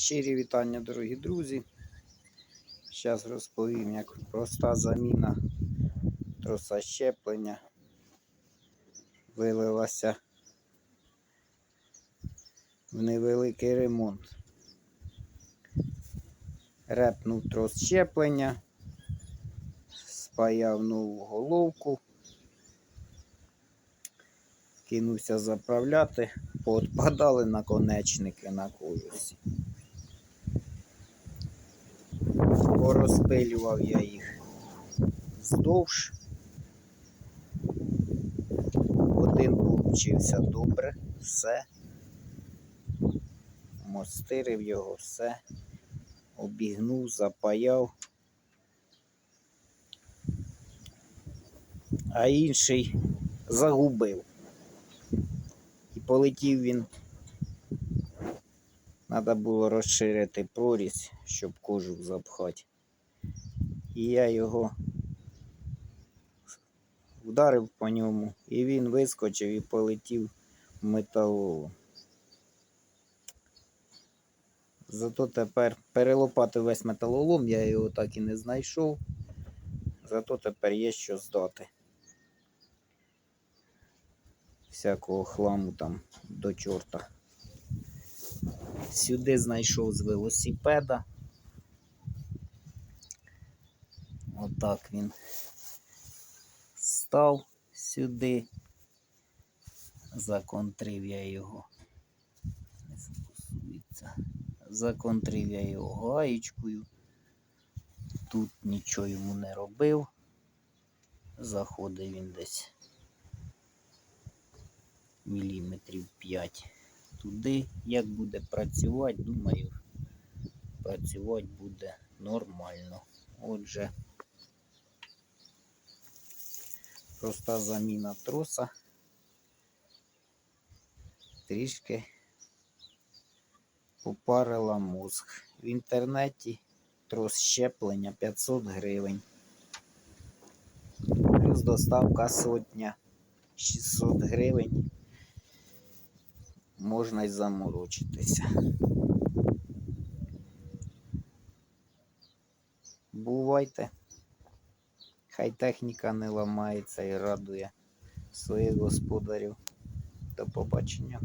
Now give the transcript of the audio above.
Щирі вітання, дорогі друзі. Зараз розповім, як проста заміна троса щеплення вилилася в невеликий ремонт. Репнув трос щеплення, спаяв нову головку, кинувся заправляти, поотпадали наконечники на кожусі. Порозпилював я їх вздовж. Один получився добре, все. Мостирив його, все. Обігнув, запаяв. А інший загубив. І полетів він. Треба було розширити прорізь, щоб кожух запхати. І я його вдарив по ньому, і він вискочив і полетів в металолом. Зато тепер перелопати весь металолом, я його так і не знайшов. Зато тепер є що здати. Всякого хламу там до чорта. Сюди знайшов з велосипеда. Отак він став сюди. Законтрив я його. Не. Законтрив я його гаєчкою. Тут нічого йому не робив. Заходить він десь міліметрів 5 туди. Як буде працювати, думаю, працювати буде нормально. Отже, проста заміна троса. Трішки попарила мозг. В інтернеті трос щеплення 500 гривень. Плюс доставка сотня 600 гривень. Можна й заморочитися. Бувайте. Хай техніка не ламається і радує своїх господарів. До побачення.